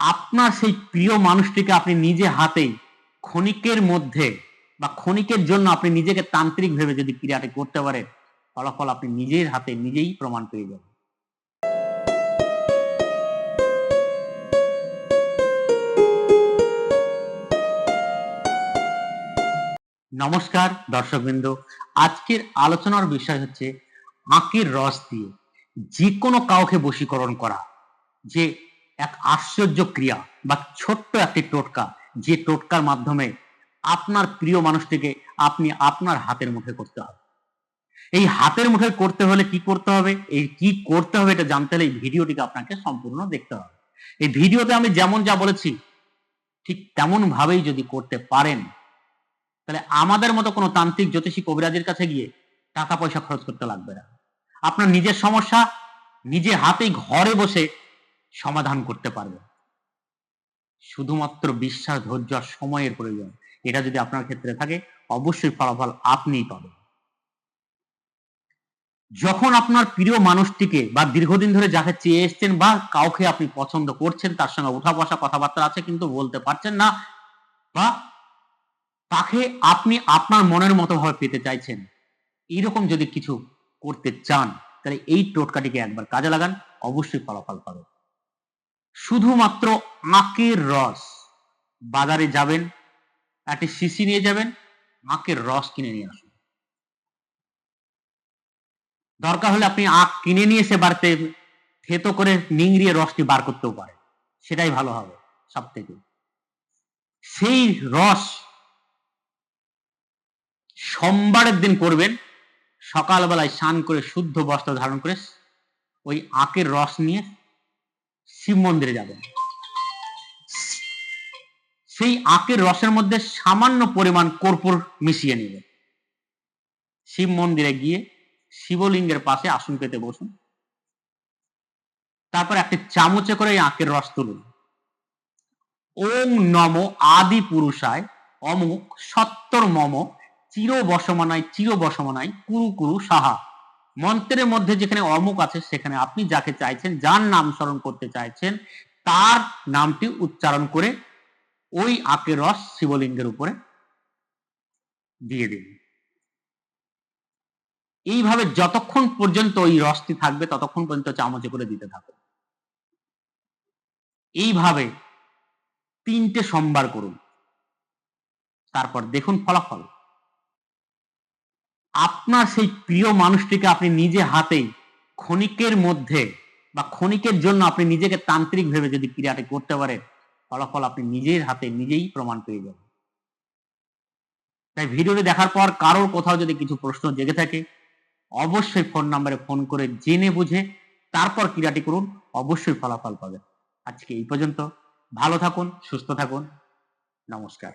আপনার সেই প্রিয় মানুষটিকে আপনি নিজে হাতেই ক্ষণিকের মধ্যে বা ক্ষণিকের জন্য আপনি নিজেকে তান্ত্রিক ভেবে যদি ক্রিয়াটি করতে পারেন, ফলাফল আপনি নিজের হাতে নিজেই প্রমাণ পেয়ে যাবেন। নমস্কার দর্শকবৃন্দ, আজকের আলোচনার বিষয় হচ্ছে আঁকের রস দিয়ে যে কোনো কাউকে বশীকরণ করা, যে এক আশ্চর্য ক্রিয়া বা ছোট্ট একটি টোটকা যে টোটকার মাধ্যমে আপনার প্রিয় মানুষটিকে আপনি আপনার হাতের মুখে করতে হবে। এই হাতের মুখে করতে হলে কি করতে হবে? এই কি করতে হবে এটা জানতে হলে এই ভিডিওটিকে আপনাকে সম্পূর্ণ দেখতে হবে। এই ভিডিওতে আমি যেমন যা বলেছি, ঠিক তেমন ভাবেই যদি করতে পারেন, তাহলে আমাদের মতো কোনো তান্ত্রিক, জ্যোতিষী, কবিরাজের কাছে গিয়ে টাকা পয়সা খরচ করতে লাগবে না। আপনার নিজের সমস্যা নিজে হাতেই ঘরে বসে সমাধান করতে পারবে। শুধুমাত্র বিশ্বাস, ধৈর্য আর সময়ের প্রয়োজন। এটা যদি আপনার ক্ষেত্রে থাকে, অবশ্যই ফলাফল আপনিই পাবেন। যখন আপনার প্রিয় মানুষটিকে বা দীর্ঘদিন ধরে যাকে চেয়ে এসছেন বা কাউকে আপনি পছন্দ করছেন, তার সঙ্গে উঠা বসা কথাবার্তা আছে কিন্তু বলতে পারছেন না, বা তাকে আপনি আপনার মনের মতো ভাবে পেতে চাইছেন, এইরকম যদি কিছু করতে চান, তাহলে এই টোটকাটিকে একবার কাজে লাগান, অবশ্যই ফলাফল পাবেন। শুধুমাত্র আখের রস। বাজারে যাবেন একটি শিশি নিয়ে যাবেন আখের রস কিনে নিয়ে আসুন। দরকার হলে আপনি আখ কিনে নিয়ে এসে বাড়িতে থেতো করে নিংড়িয়ে রসটি বার করতেও পারেন। সেটাই ভালো হবে সব থেকে সেই রস সোমবারের দিন করবেন, সকালবেলায় স্নান করে শুদ্ধ বস্ত্র ধারণ করে ওই আখের রস নিয়ে শিব মন্দিরে যাবেন সেই আখের রসের মধ্যে সামান্য পরিমাণ কর্পূর মিশিয়ে নেবেন শিব মন্দিরে গিয়ে শিবলিঙ্গের পাশে আসন পেতে বসুন। তারপর একটি চামচে করে এই আখের রস তুলুন। ওম নম আদি পুরুষায় অমুক সত্তর মম চির বসমানায় চির বসমানায় কুরু কুরু সাহা। মন্ত্রের মধ্যে যেখানে অমুক আছে সেখানে আপনি যাকে চাইছেন, যার নাম স্মরণ করতে চাইছেন, তার নামটি উচ্চারণ করে ওই আখের রস শিবলিঙ্গের উপরে দিয়ে দিন। এইভাবে যতক্ষণ পর্যন্ত ওই রসটি থাকবে, ততক্ষণ পর্যন্ত চামচে করে দিতে থাকো এইভাবে তিনটে সোমবার করুন। তারপর দেখুন ফলাফল। আপনার সেই প্রিয় মানুষটিকে আপনি নিজে হাতেই ক্ষণিকের মধ্যে বা ক্ষণিকের জন্য আপনি নিজেকে তান্ত্রিক ভেবে যদি ক্রিয়াটি করতে পারেন, ফলাফল আপনি নিজের হাতে নিজেই প্রমাণ পেয়ে যাবেন। তাই ভিডিওটি দেখার পর কারোর কোথাও যদি কিছু প্রশ্ন জেগে থাকে, অবশ্যই ফোন নাম্বারে ফোন করে জেনে বুঝে তারপর ক্রিয়াটি করুন, অবশ্যই ফলাফল পাবেন। আজকে এই পর্যন্ত। ভালো থাকুন, সুস্থ থাকুন। নমস্কার।